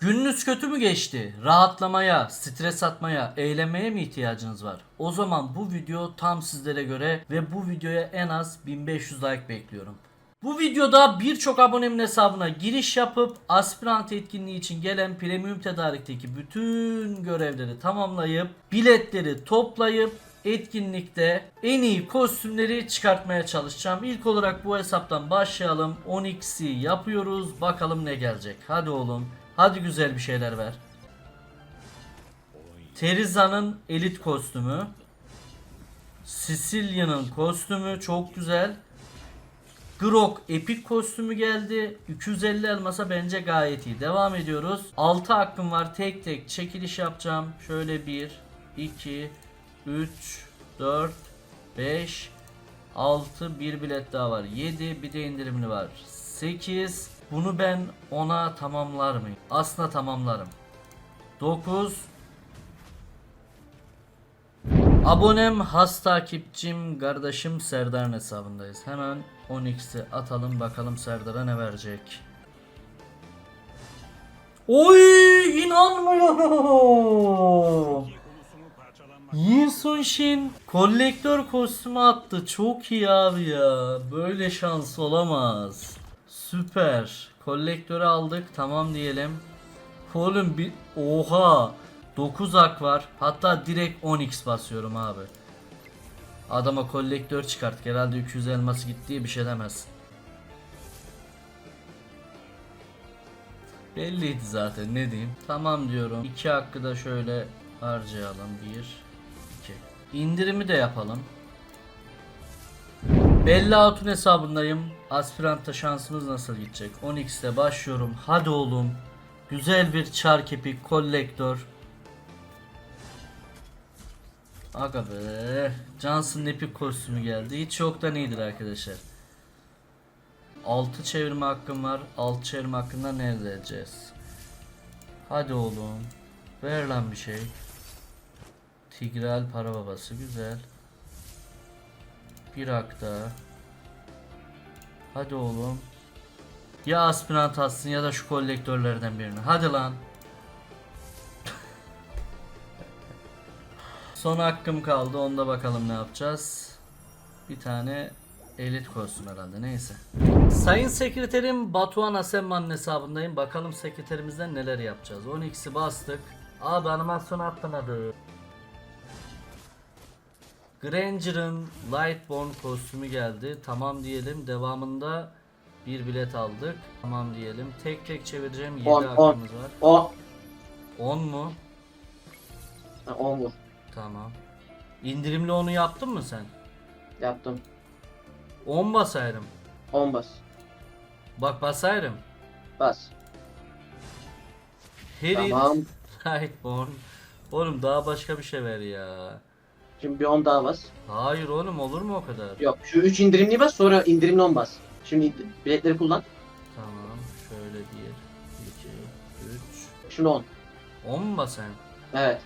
Gününüz kötü mü geçti? Rahatlamaya, stres atmaya, eğlenmeye mi ihtiyacınız var? O zaman bu video tam sizlere göre ve bu videoya en az 1500 like bekliyorum. Bu videoda birçok abonemin hesabına giriş yapıp aspirant etkinliği için gelen premium tedarikteki bütün görevleri tamamlayıp biletleri toplayıp etkinlikte en iyi kostümleri çıkartmaya çalışacağım. İlk olarak bu hesaptan başlayalım. 10x'i yapıyoruz. Bakalım ne gelecek. Hadi oğlum. Hadi güzel bir şeyler ver. Teriza'nın elit kostümü. Sicilya'nın kostümü çok güzel. Grok epik kostümü geldi. 250 elmasa bence gayet iyi. Devam ediyoruz. 6 hakkım var. Tek tek çekiliş yapacağım. Şöyle 1, 2, 3, 4, 5, 6, bir bilet daha var. 7, bir de indirimli var. 8. Bunu ben ona tamamlar mıyım? Aslında tamamlarım. 9, Abonem, has takipçim, kardeşim Serdar'ın hesabındayız. Hemen 10x'i atalım bakalım Serdar'a ne verecek. Oy inanmıyorum. Yinsun Shin kolektör kostümü attı. Çok iyi abi ya. Böyle şans olamaz. Süper. Kolektörü aldık. Tamam diyelim. Oğlum bir oha 9 ak var. Hatta direkt 10x basıyorum abi. Adama kolektör çıkart. Herhalde 200 elması gitti diye bir şey demez. Belliydi zaten ne diyeyim. Tamam diyorum. 2 hakkı da şöyle harcayalım. 1 2. İndirimi de yapalım. Bella Hatun hesabındayım. Aspirantta şansımız nasıl gidecek? 10x'te başlıyorum. Hadi oğlum. Güzel bir çark epik kolektör. Aga be. Johnson'ın epik kostümü geldi. Hiç yoktan iyidir arkadaşlar. 6 çevirme hakkım var. 6 çevirme hakkında ne elde edeceğiz? Hadi oğlum. Ver lan bir şey. Tigreal para babası güzel. Bir hak. Hadi oğlum. Ya aspirant atsın ya da şu kolektörlerden birini. Hadi lan. Son hakkım kaldı. Onda bakalım ne yapacağız. Bir tane elit kostüm herhalde. Neyse. Sayın sekreterim Batuhan Asemman'ın hesabındayım. Bakalım sekreterimizden neler yapacağız. 12'si bastık. Abi animasyon atlamadı. Granger'ın Lightborn kostümü geldi. Tamam diyelim. Devamında bir bilet aldık. Tamam diyelim. Tek tek çevireceğim. 7 On, on. hakkımız var. O. 10 mu? Ha, on vur. Tamam. İndirimli onu yaptın mı sen? Yaptım. 10 basaydım. 10 bas. Bak basaydım. Bas. Harry Tamam. Lightborn. Oğlum daha başka bir şey ver ya. Şimdi bir 10 daha bas. Hayır oğlum olur mu o kadar? Yok şu 3 indirimli bas sonra indirimli 10 bas. Şimdi biletleri kullan. Tamam. Şöyle 1, 2, 3. Şimdi 10. 10 mu basayım? Evet.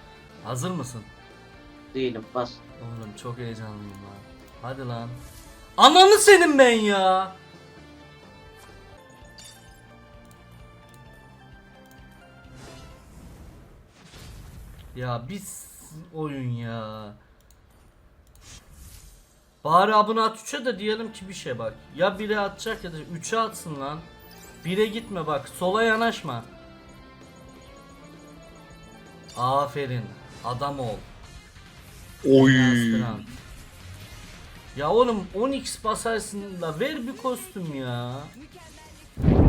Hazır mısın? Değilim. Bas. Oğlum çok heyecanlıyım lan. Hadi lan. Ananı senin ben ya. Ya biz oyun ya. Bari abone at 3'e de diyelim ki bir şey bak. Ya 1'e atacak ya da 3'e atsın lan. 1'e gitme bak. Sola yanaşma. Aferin. Adam ol. Oy. Ya oğlum 10x basarsın da ver bir kostüm ya.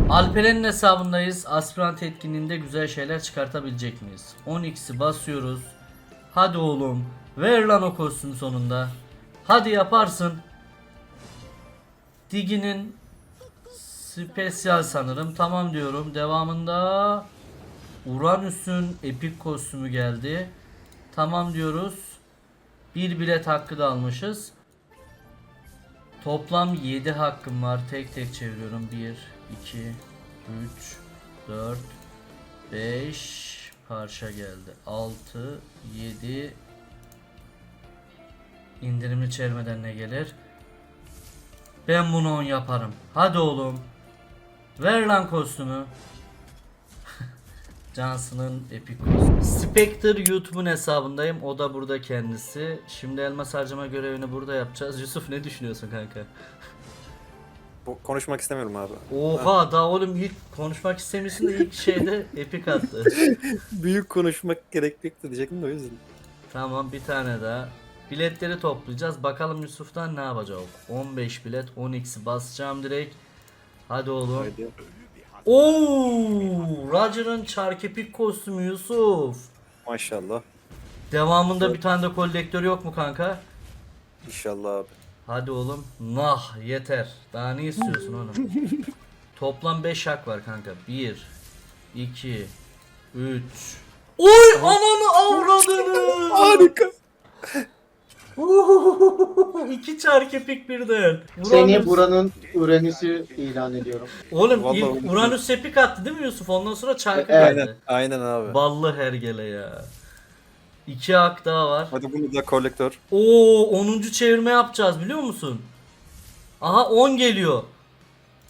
Alperen'in hesabındayız. Aspirant etkinliğinde güzel şeyler çıkartabilecek miyiz? 10x'i basıyoruz. Hadi oğlum. Ver lan o kostüm sonunda. Hadi yaparsın. Digi'nin Spesyal sanırım. Tamam diyorum. Devamında Uranüs'ün epik kostümü geldi. Tamam diyoruz. Bir bilet hakkı da almışız. Toplam 7 hakkım var. Tek tek çeviriyorum. 1, 2, 3, 4, 5 parça geldi. 6, 7 indirimli çevirmeden ne gelir? Ben bunu 10 yaparım. Hadi oğlum. Ver lan kostümü. Johnson'ın epik kostümü. Spectre YouTube'un hesabındayım. O da burada kendisi. Şimdi elmas harcama görevini burada yapacağız. Yusuf ne düşünüyorsun kanka? Bu- Konuşmak istemiyorum abi. Oha daha oğlum ilk konuşmak istemiyorsun da ilk şeyde epik attı. Büyük konuşmak gerekliydi diyecektim de o yüzden. Tamam bir tane daha. Biletleri toplayacağız. Bakalım Yusuf'tan ne yapacak? 15 bilet 10x'i basacağım direkt. Hadi oğlum. Haydi. Oo, Roger'ın çarkepik kostümü Yusuf. Maşallah. Devamında bir tane de kolektör yok mu kanka? İnşallah abi. Hadi oğlum. Nah yeter. Daha ne istiyorsun oğlum? Toplam 5 hak var kanka. 1 2 3 Oy ananı avradını. Harika. İki çarkepik birden. Seni Uranüs- buranın Uranüs'ü ilan ediyorum. Oğlum Vallahi ilk unuttum. Uranüs epik attı değil mi Yusuf? Ondan sonra çarkı Evet. geldi. Aynen, aynen abi. Ballı hergele ya. İki hak daha var. Hadi bunu da kolektör. Oo 10. çevirme yapacağız biliyor musun? Aha 10 geliyor.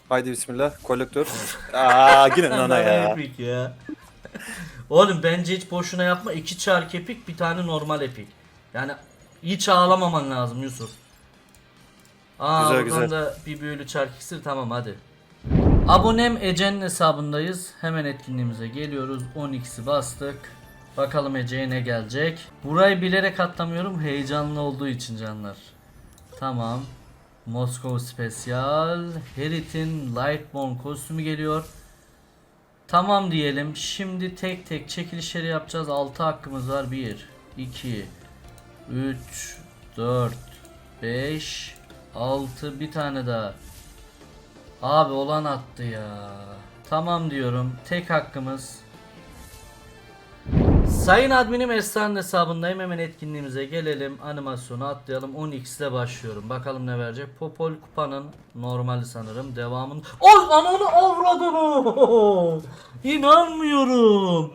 Haydi bismillah. Kolektör. Aa yine nana ya. Epik ya. Oğlum bence hiç boşuna yapma. İki çark epik bir tane normal epik. Yani hiç ağlamaman lazım Yusuf. Aa Güzel, oradan güzel. da bir büyülü çark iksir tamam hadi. Abonem Ece'nin hesabındayız. Hemen etkinliğimize geliyoruz. 10x'i bastık. Bakalım Ece'ye ne gelecek. Burayı bilerek atlamıyorum. Heyecanlı olduğu için canlar. Tamam. Moskova Spesyal. Herit'in Lightborn kostümü geliyor. Tamam diyelim. Şimdi tek tek çekilişleri yapacağız. 6 hakkımız var. 1, 2, 3, 4, 5, 6 bir tane daha. Abi olan attı ya. Tamam diyorum. Tek hakkımız. Sayın adminim Esra'nın hesabındayım. Hemen etkinliğimize gelelim. Animasyonu atlayalım. 10x'de başlıyorum. Bakalım ne verecek. Popol kupanın normali sanırım. Devamın. Ay ananı avradını. İnanmıyorum.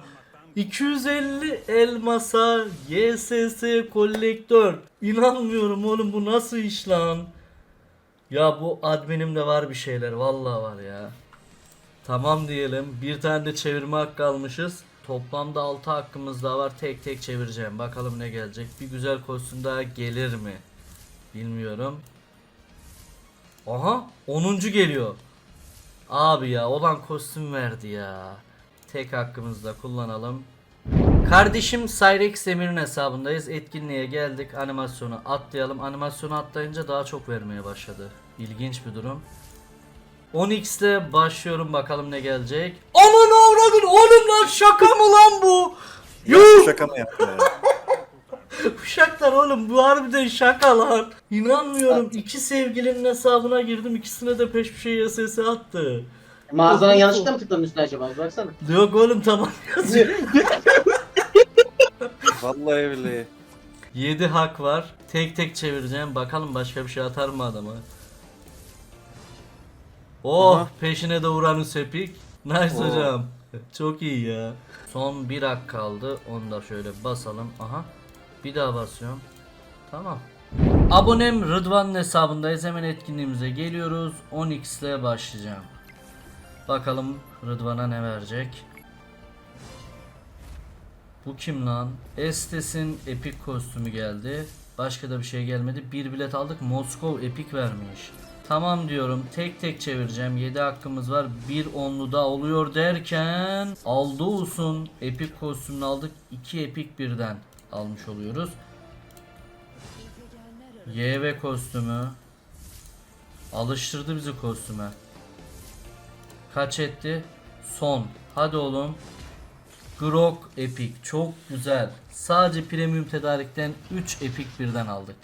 250 elmasa YSS kolektör. İnanmıyorum oğlum bu nasıl iş lan? Ya bu adminimde var bir şeyler vallahi var ya. Tamam diyelim. Bir tane de çevirme hakkı almışız. Toplamda 6 hakkımız daha var. Tek tek çevireceğim. Bakalım ne gelecek. Bir güzel kostüm daha gelir mi? Bilmiyorum. Aha 10. geliyor. Abi ya olan kostüm verdi ya. Tek hakkımızı da kullanalım. Kardeşim Cyrex Emir'in hesabındayız. Etkinliğe geldik. Animasyonu atlayalım. Animasyonu atlayınca daha çok vermeye başladı. İlginç bir durum. 10x ile başlıyorum bakalım ne gelecek. Aman avradın oğlum lan şaka mı lan bu? Yuh! Şaka mı yaptın ya? Uşaklar oğlum bu harbiden şaka lan. İnanmıyorum. İki sevgilinin hesabına girdim. ikisine de peş peşe YSS attı. Mağazadan yanlışlıkla mı tıkladın üstüne acaba? Bir Baksana. Yok oğlum tamam yazıyor. Vallahi billahi. 7 hak var. Tek tek çevireceğim. Bakalım başka bir şey atar mı adama. Oh Aha. peşine de Uranüs Epik. Nice Oo. hocam. Çok iyi ya. Son bir hak kaldı. Onu da şöyle basalım. Aha. Bir daha basıyorum. Tamam. Abonem Rıdvan'ın hesabındayız. Hemen etkinliğimize geliyoruz. 10x ile başlayacağım. Bakalım Rıdvan'a ne verecek. Bu kim lan? Estes'in epik kostümü geldi. Başka da bir şey gelmedi. Bir bilet aldık. Moskov epik vermiş. Tamam diyorum. Tek tek çevireceğim. 7 hakkımız var. Bir onlu da oluyor derken Aldous'un epik kostümünü aldık. 2 epik birden almış oluyoruz. YV kostümü. Alıştırdı bizi kostüme. Kaç etti? Son. Hadi oğlum. Grok Epic çok güzel. Sadece premium tedarikten 3 Epic birden aldık.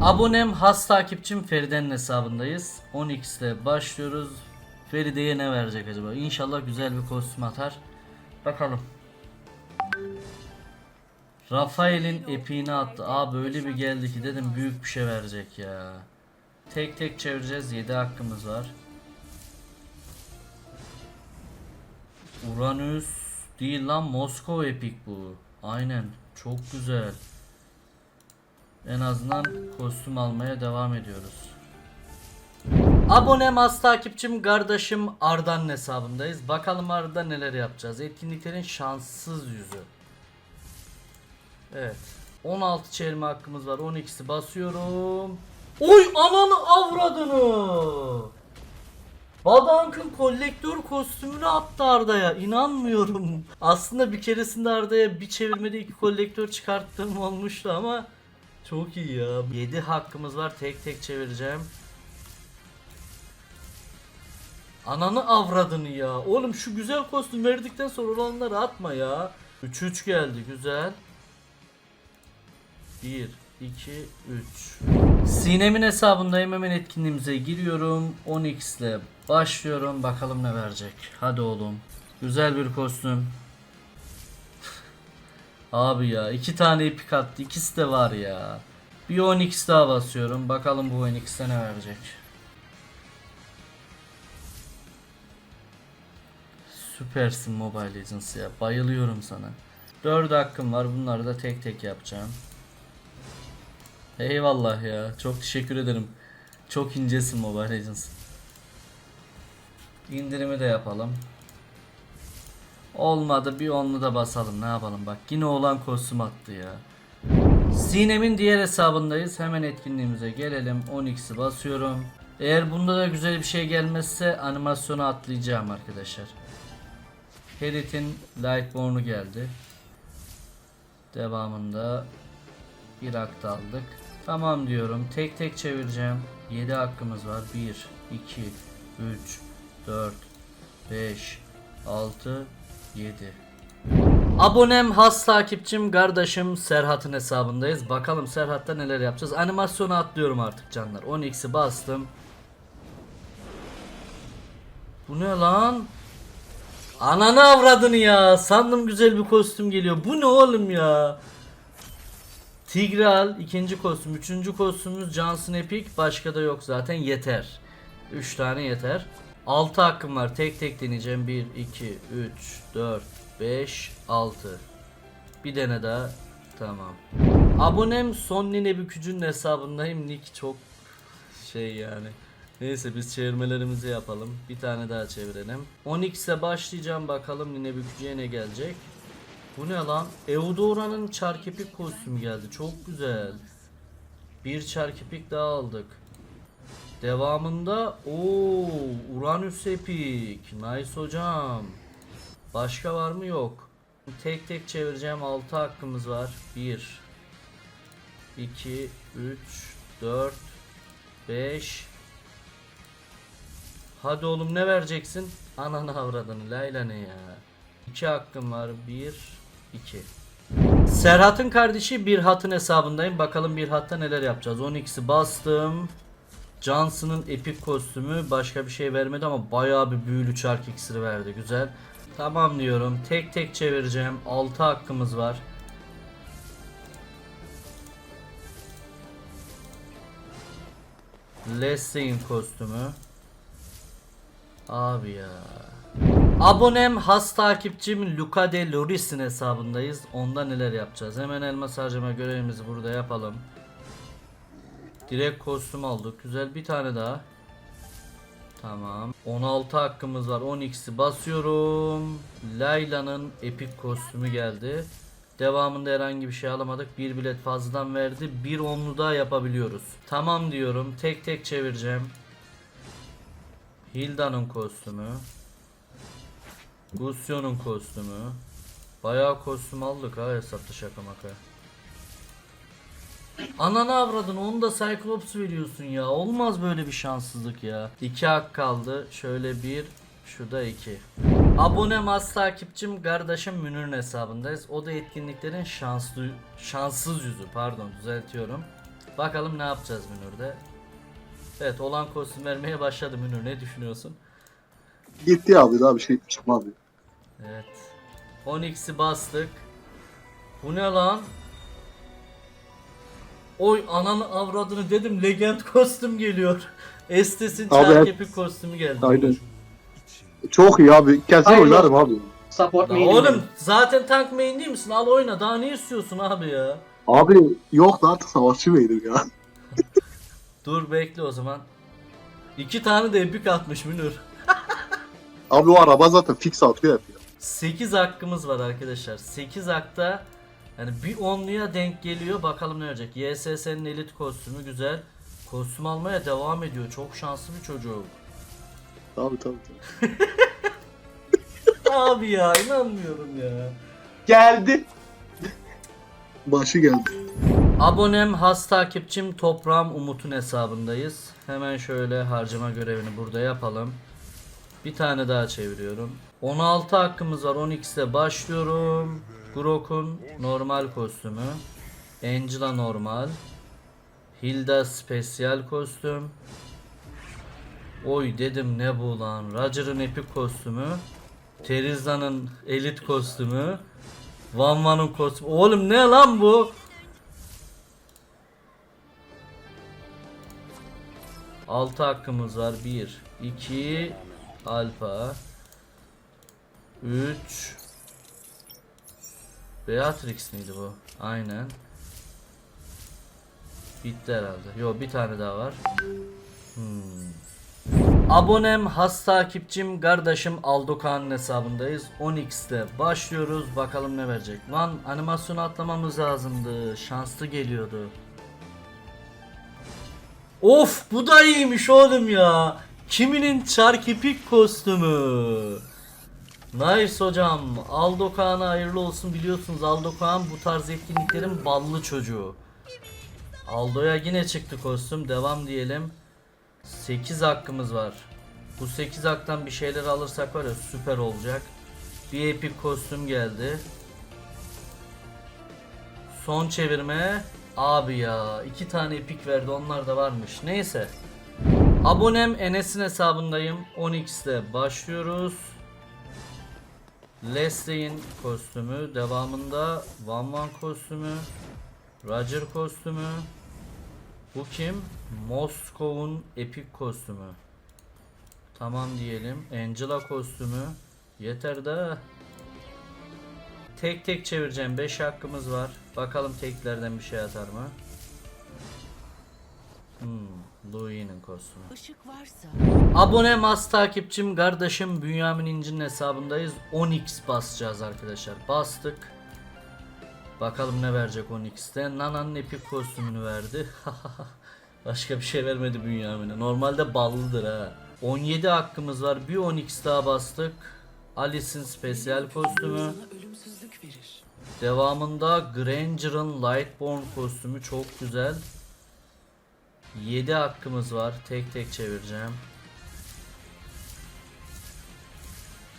Abonem has takipçim Feride'nin hesabındayız. 10x ile başlıyoruz. Feride'ye ne verecek acaba? İnşallah güzel bir kostüm atar. Bakalım. Rafael'in epiğini attı. Aa böyle bir geldi ki dedim büyük bir şey verecek ya. Tek tek çevireceğiz. 7 hakkımız var. Uranüs değil lan Moskova epik bu. Aynen çok güzel. En azından kostüm almaya devam ediyoruz. Abonem az takipçim kardeşim Arda'nın hesabındayız. Bakalım Arda neler yapacağız. Etkinliklerin şanssız yüzü. Evet. 16 çevirme hakkımız var. 12'si basıyorum. Oy ananı avradını. Badank'ın kolektör kostümünü attı Arda'ya. İnanmıyorum. Aslında bir keresinde Arda'ya bir çevirmede iki kolektör çıkarttığım olmuştu ama çok iyi ya. 7 hakkımız var. Tek tek çevireceğim. Ananı avradını ya. Oğlum şu güzel kostüm verdikten sonra olanları atma ya. 3-3 geldi güzel. 1, 2, 3. Sinem'in hesabındayım hemen etkinliğimize giriyorum. 10x ile başlıyorum. Bakalım ne verecek. Hadi oğlum. Güzel bir kostüm. Abi ya iki tane ipik attı. İkisi de var ya. Bir 10x daha basıyorum. Bakalım bu 10x'te ne verecek. Süpersin Mobile Legends ya. Bayılıyorum sana. 4 hakkım var. Bunları da tek tek yapacağım. Eyvallah ya. Çok teşekkür ederim. Çok incesin Mobile Legends. İndirimi de yapalım. Olmadı bir onlu da basalım. Ne yapalım bak. Yine olan kostüm attı ya. Sinem'in diğer hesabındayız. Hemen etkinliğimize gelelim. 10x'i basıyorum. Eğer bunda da güzel bir şey gelmezse animasyonu atlayacağım arkadaşlar. Herit'in Lightborn'u geldi. Devamında bir akta aldık. Tamam diyorum. Tek tek çevireceğim. 7 hakkımız var. 1, 2, 3, 4, 5, 6, 7. Abonem, has takipçim, kardeşim Serhat'ın hesabındayız. Bakalım Serhat'ta neler yapacağız. Animasyonu atlıyorum artık canlar. 10x'i bastım. Bu ne lan? Ananı avradını ya. Sandım güzel bir kostüm geliyor. Bu ne oğlum ya? Tigral ikinci kostüm. Üçüncü kostümümüz Johnson Epic. Başka da yok zaten yeter. 3 tane yeter. 6 hakkım var. Tek tek deneyeceğim. 1, 2, 3, 4, 5, 6. Bir tane daha. Tamam. Abonem son Nine Bükücü'nün hesabındayım. Nick çok şey yani. Neyse biz çevirmelerimizi yapalım. Bir tane daha çevirelim. 10x'e başlayacağım bakalım Nine Bükücü'ye ne gelecek. Bu ne lan? Eudora'nın çarkepik kostümü geldi. Çok güzel. Bir çarkepik daha aldık. Devamında o Uranüs Epik. Nice hocam. Başka var mı? Yok. Tek tek çevireceğim. 6 hakkımız var. 1 2 3 4 5 Hadi oğlum ne vereceksin? Ananı avradını. Layla ne ya? 2 hakkım var. 1 2 Serhat'ın kardeşi bir hatın hesabındayım. Bakalım bir hatta neler yapacağız. 12'si bastım. Johnson'ın epik kostümü başka bir şey vermedi ama bayağı bir büyülü çark iksiri verdi. Güzel. Tamam diyorum. Tek tek çevireceğim. 6 hakkımız var. Leslie'in kostümü. Abi ya. Abonem has takipçim Luca de Loris'in hesabındayız. Onda neler yapacağız? Hemen elmas harcama görevimizi burada yapalım. Direkt kostüm aldık. Güzel bir tane daha. Tamam. 16 hakkımız var. 12'si basıyorum. Layla'nın epik kostümü geldi. Devamında herhangi bir şey alamadık. Bir bilet fazladan verdi. Bir onlu daha yapabiliyoruz. Tamam diyorum. Tek tek çevireceğim. Hilda'nın kostümü. Gusio'nun kostümü. Bayağı kostüm aldık ha hesapta şaka maka. Ananı avradın onu da Cyclops veriyorsun ya. Olmaz böyle bir şanssızlık ya. İki hak kaldı. Şöyle bir, şu da iki. Abonem az takipçim kardeşim Münir'in hesabındayız. O da etkinliklerin şanslı şanssız yüzü pardon düzeltiyorum. Bakalım ne yapacağız Münir'de. Evet olan kostüm vermeye başladı Münir ne düşünüyorsun? Gitti abi daha bir şey çıkmadı. Evet. 10x'i bastık. Bu ne lan? Oy ananı avradını dedim legend kostüm geliyor. Estes'in Abi, çarkepi kostümü geldi. Aynen. Çok iyi abi. Kesin oynarım abi. Support main'im oğlum zaten tank main değil misin? Al oyna daha ne istiyorsun abi ya? Abi yok da artık savaşçı mıydım ya. Dur bekle o zaman. İki tane de epik atmış Münir. Abi o araba zaten fix atıyor hep ya. 8 hakkımız var arkadaşlar. 8 hakta yani bir onluya denk geliyor. Bakalım ne olacak. YSS'nin elit kostümü güzel. Kostüm almaya devam ediyor. Çok şanslı bir çocuk. Tabii tabii. tabii. Abi ya inanmıyorum ya. Geldi. Başı geldi. Abonem, has takipçim, toprağım, Umut'un hesabındayız. Hemen şöyle harcama görevini burada yapalım. Bir tane daha çeviriyorum. 16 hakkımız var. 12'de başlıyorum. Grok'un normal kostümü. Angela normal. Hilda spesyal kostüm. Oy dedim ne bu lan. Roger'ın epik kostümü. Teriza'nın elit kostümü. Van Van'ın kostümü. Oğlum ne lan bu? Altı hakkımız var. 1, 2, Alfa. 3. Beatrix miydi bu? Aynen. Bitti herhalde. Yok bir tane daha var. Hmm. Abonem, has takipçim, kardeşim Aldokan'ın hesabındayız. 10x'te başlıyoruz. Bakalım ne verecek. Lan animasyonu atlamamız lazımdı. Şanslı geliyordu. Of bu da iyiymiş oğlum ya. Kiminin çarkipik kostümü. Nice hocam. Aldo Kaan'a hayırlı olsun biliyorsunuz Aldo Kaan bu tarz etkinliklerin ballı çocuğu. Aldo'ya yine çıktı kostüm. Devam diyelim. 8 hakkımız var. Bu 8 haktan bir şeyler alırsak var ya süper olacak. Bir epik kostüm geldi. Son çevirme. Abi ya iki tane epik verdi onlar da varmış. Neyse. Abonem Enes'in hesabındayım. 10x'te başlıyoruz. Leslie'in kostümü. Devamında Van Van kostümü. Roger kostümü. Bu kim? Moskov'un epik kostümü. Tamam diyelim. Angela kostümü. Yeter de. Tek tek çevireceğim. 5 hakkımız var. Bakalım teklerden bir şey atar mı? Louis'nin kostümü. Işık varsa Abone mas takipçim kardeşim Bünyamin İnci'nin hesabındayız. 10x basacağız arkadaşlar. Bastık. Bakalım ne verecek 10x'te. Nana'nın epik kostümünü verdi. Başka bir şey vermedi Bünyamin'e. Normalde ballıdır ha. 17 hakkımız var. Bir 10x daha bastık. Alice'in spesyal kostümü. Devamında Granger'ın Lightborn kostümü çok güzel. 7 hakkımız var. Tek tek çevireceğim.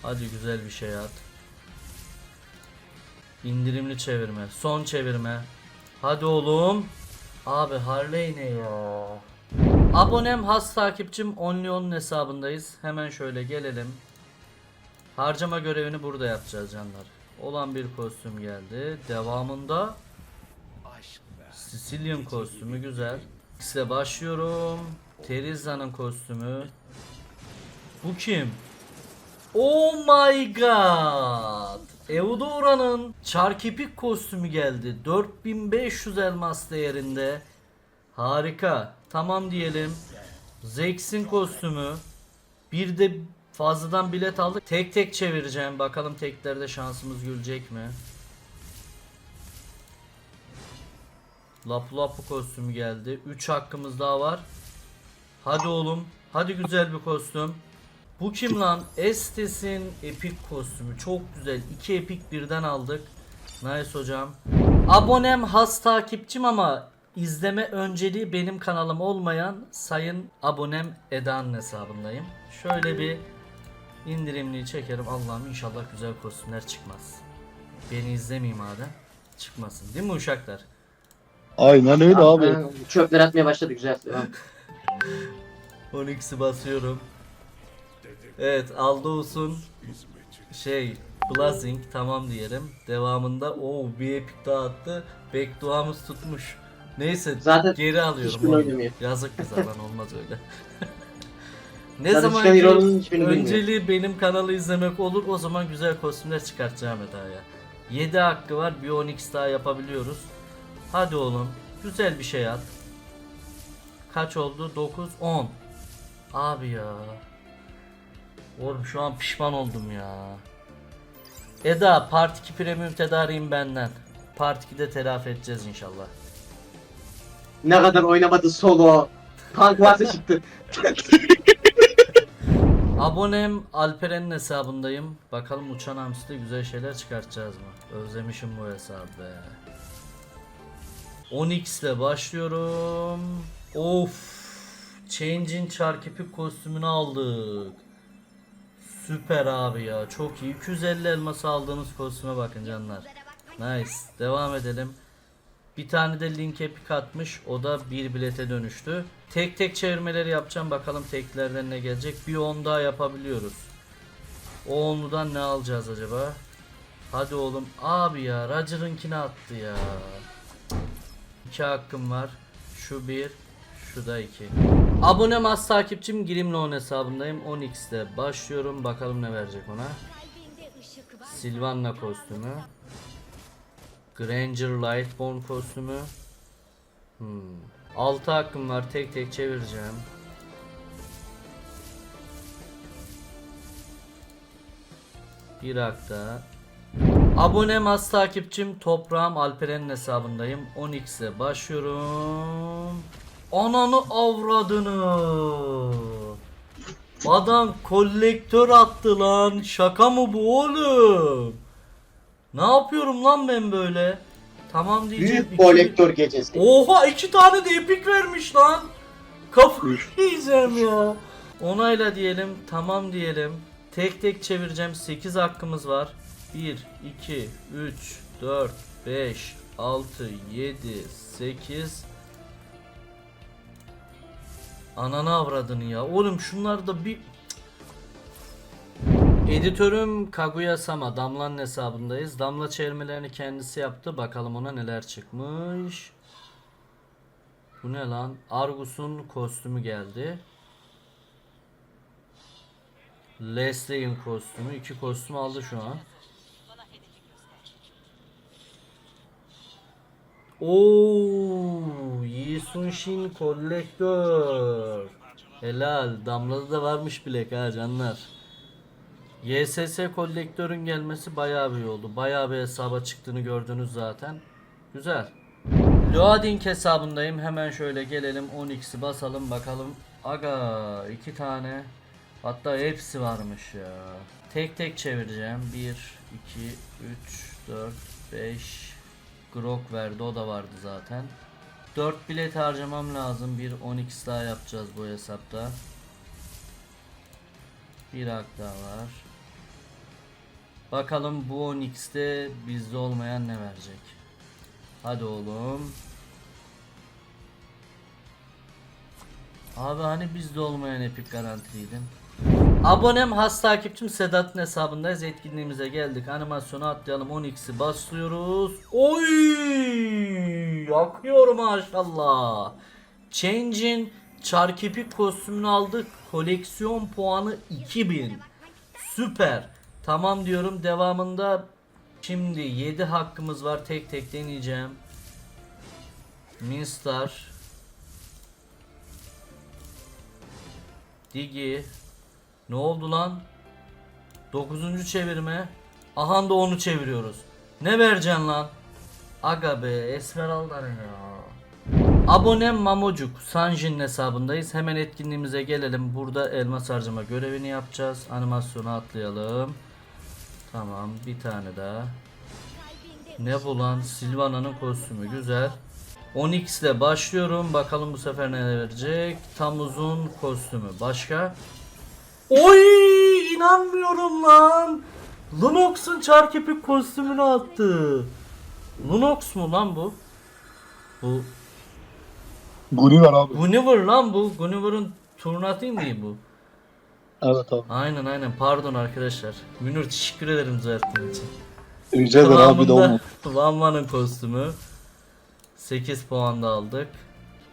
Hadi güzel bir şey at. İndirimli çevirme. Son çevirme. Hadi oğlum. Abi Harley ne ya? Abonem has takipçim Onlyon'un hesabındayız. Hemen şöyle gelelim. Harcama görevini burada yapacağız canlar. Olan bir kostüm geldi. Devamında Sicilian kostümü güzel. X'le başlıyorum. Teriza'nın kostümü. Bu kim? Oh my god. Eudora'nın Çarkipik kostümü geldi. 4500 elmas değerinde. Harika. Tamam diyelim. Zex'in kostümü. Bir de fazladan bilet aldık. Tek tek çevireceğim. Bakalım teklerde şansımız gülecek mi? Lapu Lapu kostümü geldi. 3 hakkımız daha var. Hadi oğlum. Hadi güzel bir kostüm. Bu kim lan? Estes'in epik kostümü. Çok güzel. 2 epik birden aldık. Nice hocam. Abonem has takipçim ama izleme önceliği benim kanalım olmayan sayın abonem Eda'nın hesabındayım. Şöyle bir indirimliyi çekerim. Allah'ım inşallah güzel kostümler çıkmaz. Beni izlemeyeyim madem. Çıkmasın. Değil mi uşaklar? Aynen öyle abi. Ha, Çöpler atmaya başladı güzel. Devam. 12'si basıyorum. Evet Aldous şey Blazing tamam diyelim. Devamında o bir epik daha attı. Backdoor'umuz tutmuş. Neyse Zaten geri alıyorum onu. Yazık kıza lan olmaz öyle. ne Zaten zaman ki hiçbirini bilmiyor. önceliği benim kanalı izlemek olur o zaman güzel kostümler çıkartacağım Eda'ya. 7 hakkı var bir 10x daha yapabiliyoruz. Hadi oğlum güzel bir şey at. Kaç oldu? 9, 10. Abi ya. Oğlum şu an pişman oldum ya. Eda Part 2 Premium tedariğim benden. Part 2'de telafi edeceğiz inşallah. Ne kadar oynamadı solo. Tank varsa çıktı. Abonem Alperen'in hesabındayım. Bakalım uçan hamside güzel şeyler çıkartacağız mı? Özlemişim bu hesabı be. 10x ile başlıyorum. Of. Change'in çarkipik kostümünü aldık. Süper abi ya. Çok iyi. 250 elması aldığımız kostüme bakın canlar. Nice. Devam edelim. Bir tane de link epic atmış. O da bir bilete dönüştü. Tek tek çevirmeleri yapacağım. Bakalım teklerden ne gelecek. Bir 10 daha yapabiliyoruz. O onludan ne alacağız acaba? Hadi oğlum. Abi ya Roger'ınkini attı ya. İki hakkım var. Şu bir. Şu da iki. Abonem az takipçim Girimli 10 hesabındayım. 10x'te başlıyorum. Bakalım ne verecek ona. Silvanna kostümü. Granger Lightborn kostümü. Hmm. 6 hakkım var. Tek tek çevireceğim. Bir hak daha. Abonem az takipçim toprağım Alperen'in hesabındayım. 10x'e başlıyorum. Ananı avradını. Adam kolektör attı lan. Şaka mı bu oğlum? Ne yapıyorum lan ben böyle? Tamam diyeceğim. Büyük İki- kolektör gecesi. Oha iki tane de epik vermiş lan. Kafayı yiyeceğim ya. Onayla diyelim. Tamam diyelim. Tek tek çevireceğim. 8 hakkımız var. 1, 2, 3, 4, 5, 6, 7, 8. Ananı avradını ya. Oğlum şunlar da bir... Editörüm Kaguya Sama Damla'nın hesabındayız. Damla çevirmelerini kendisi yaptı. Bakalım ona neler çıkmış. Bu ne lan? Argus'un kostümü geldi. Leslie'in kostümü. iki kostüm aldı şu an. Oo, Yi Sun Shin kolektör. Helal. Damlada da varmış bilek ha canlar. YSS kolektörün gelmesi bayağı bir oldu. Bayağı bir hesaba çıktığını gördünüz zaten. Güzel. Loading hesabındayım. Hemen şöyle gelelim 10x'i basalım bakalım. Aga iki tane. Hatta hepsi varmış ya. Tek tek çevireceğim. 1, 2, 3, 4, 5. Grok verdi o da vardı zaten. 4 bilet harcamam lazım. Bir 10x daha yapacağız bu hesapta. Bir hak daha var. Bakalım bu 10x'te bizde olmayan ne verecek. Hadi oğlum. Abi hani bizde olmayan epik garantiliydin. Abonem has takipçim Sedat'ın hesabındayız. Etkinliğimize geldik. Animasyonu atlayalım. 10x'i basıyoruz. Oy! Yakıyor maşallah. Change'in çarkepik kostümünü aldık. Koleksiyon puanı 2000. Süper. Tamam diyorum. Devamında şimdi 7 hakkımız var. Tek tek deneyeceğim. Minstar. Digi. Ne oldu lan? 9. çevirme. Aha da onu çeviriyoruz. Ne vereceksin lan? Aga be Esmeralda ne ya? Abonem Mamocuk Sanjin hesabındayız. Hemen etkinliğimize gelelim. Burada elmas harcama görevini yapacağız. Animasyonu atlayalım. Tamam bir tane daha. Ne bu lan? Silvana'nın kostümü güzel. 10x ile başlıyorum. Bakalım bu sefer ne verecek. Tamuz'un kostümü. Başka? Oy inanmıyorum lan. Lunox'un çarkepik kostümünü attı. Lunox mu lan bu? Bu Gulliver abi. Gunniver lan bu. Gunniver'ın turnatı değil bu. Evet abi. Aynen aynen pardon arkadaşlar. Münir teşekkür ederim düzelttiğin için. Rica ederim abi de olmadı. Van Van'ın kostümü. 8 puan da aldık.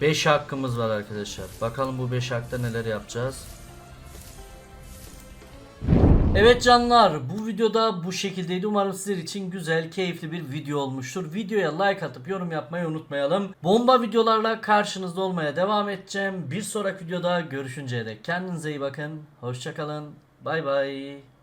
5 hakkımız var arkadaşlar. Bakalım bu 5 hakta neler yapacağız. Evet canlar bu videoda bu şekildeydi. Umarım sizler için güzel, keyifli bir video olmuştur. Videoya like atıp yorum yapmayı unutmayalım. Bomba videolarla karşınızda olmaya devam edeceğim. Bir sonraki videoda görüşünceye dek kendinize iyi bakın. Hoşçakalın. Bay bay.